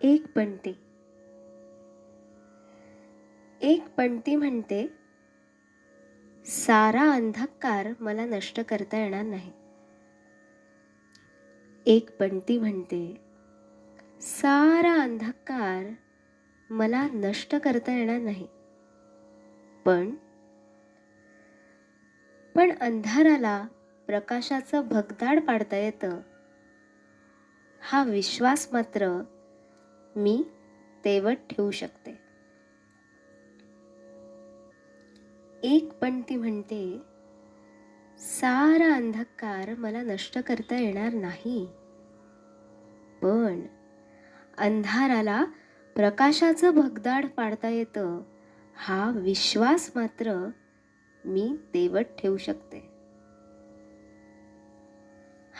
एक पणती एक पणती म्हणते सारा अंधकार मला नष्ट करता येणार नाही. एक पणती म्हणते सारा अंधकार मला नष्ट करता येणार नाही. पण पण अंधाराला प्रकाशाचं भगदाड पाडता येतं. हा विश्वास मात्र मी तेवत ठेवू शकते. एक पणती म्हणते सारा अंधकार मला नष्ट करता येणार नाही. पण अंधाराला प्रकाशाचं भगदाड पाडता येतं हा विश्वास मात्र मी तेवत ठेवू शकते.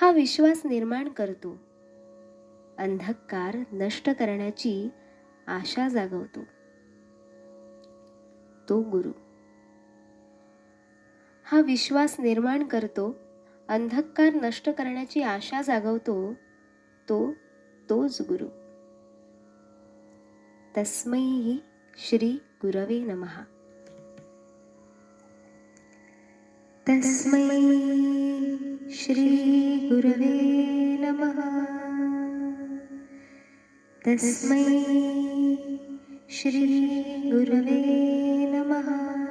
हा विश्वास निर्माण करतो. अंधकार नष्ट करण्याची आशा जागवतो. तो गुरु. हा विश्वास निर्माण करतो अंधकार नष्ट करण्याची आशा जागवतो तो तोच गुरु. तस्मै श्री गुरवे नमः. तस्मै श्री गुरवे नमः. तस्मै श्री गुरुवे नमः।